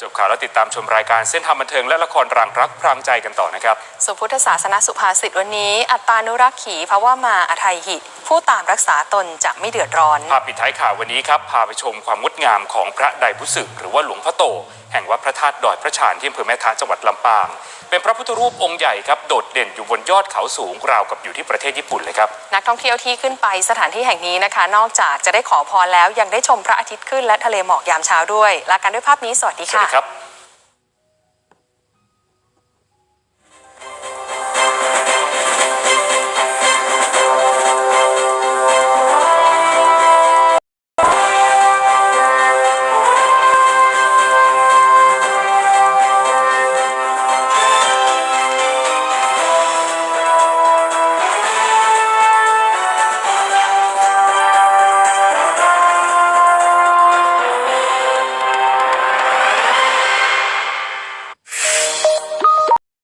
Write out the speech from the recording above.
จบข่าวแล้วติดตามชมรายการเส้นทางบันเทิงและละครรังรักพรางใจกันต่อนะครับ สุพุทธศาสนสุภาษิตวันนี้ อัตตานุรักขีภาวะมาอภัยหิ ผู้ตามรักษาตนจะไม่เดือดร้อนภาพปิดท้ายข่าววันนี้ครับ พาไปชมความงดงามของพระไดบุสึกหรือว่าหลวงพ่อโต แห่งวัดพระธาตุดอยพระชานที่อำเภอแม่ท้าจังหวัดลำปาง เป็นพระพุทธรูปองค์ใหญ่ครับโดดเด่นอยู่บนยอดเขาสูงราวกับอยู่ที่ประเทศญี่ปุ่นเลยครับ นักท่องเที่ยวที่ขึ้นไปสถานที่แห่งนี้นะคะ นอกจากจะได้ขอพรแล้วยังได้ชมพระอาทิตย์ขึ้นและทะเลหมอกยามเช้าด้วยลากันด้วยภาพนี้สวัสดีสวัสค่ะดีครับ